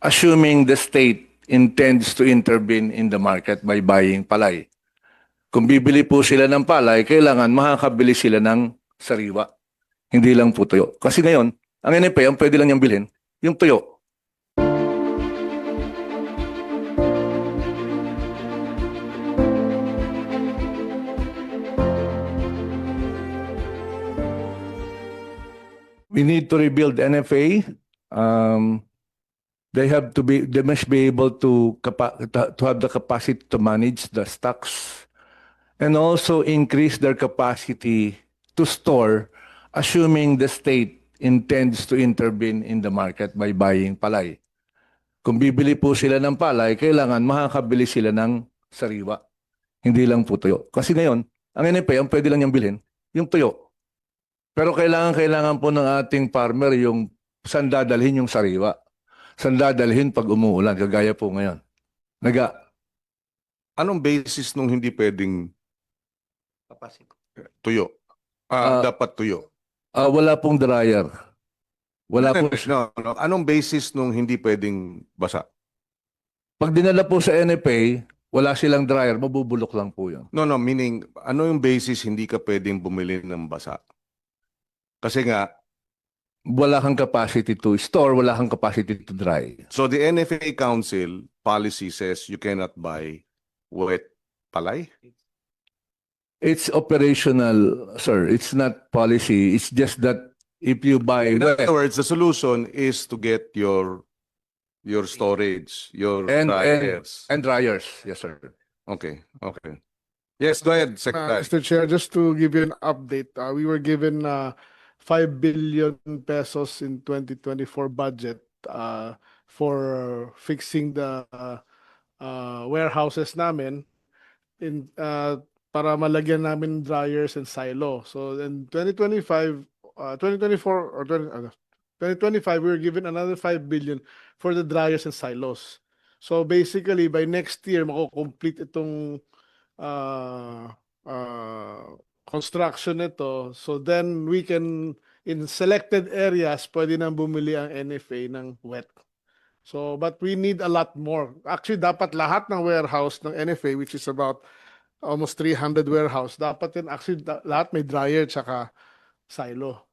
assuming the state intends to intervene in the market by buying palay. Kung bibili po sila ng palay, kailangan makakabili sila ng sariwa. Hindi lang po tuyo. Kasi ngayon, ang NFA, ang pwede lang niyang bilhin, yung tuyo. We need to rebuild NFA. Um, they have to be, they must be able to to have the capacity to manage the stocks and also increase their capacity to store, assuming the state intends to intervene in the market by buying palay. Kung bibili po sila ng palay, kailangan makakabili sila ng sariwa. Hindi lang po tuyo. Kasi ngayon, ang NFA, ang pwede lang niyang bilhin, yung tuyo. Pero kailangan, kailangan po ng ating farmer yung saan dadalhin yung sariwa. Saan dadalhin pag umuulan, kagaya po ngayon. Naga, Anong basis nung hindi pwedeng Kapasok. tuyo? Ah, Ah, dapat tuyo. ah, wala pong dryer. Wala po. No, no. Anong basis nung hindi pwedeng basa? Pag dinala po sa NFA, wala silang dryer, mabubulok lang po yun. No, no, meaning, ano yung basis hindi ka pwedeng bumili ng basa? Kasi nga, Wala kang capacity to store, wala kang capacity to dry. so the NFA Council policy says you cannot buy wet palay? It's operational, sir. It's not policy. It's just that if you buy In other words, the solution is to get your your storage, your And- and- dryers. and dryers, yes, sir. Okay, okay. Yes, go ahead, Uh, Secretary. Mr. Chair, just to give you an update, uh, we were given uh, 5 billion pesos in 2024 budget uh, for fixing the uh, uh, warehouses namin in uh, para malagyan namin dryers and silo. So in 2025, uh, 2024 or 20, ano, 2025, we were given another 5 billion for the dryers and silos. So basically, by next year, mako-complete itong uh, uh, construction nito. So then we can, in selected areas, pwede nang bumili ang NFA ng wet. So, but we need a lot more. Actually, dapat lahat ng warehouse ng NFA, which is about almost 300 warehouse, dapat yun, actually, lahat may dryer tsaka silo.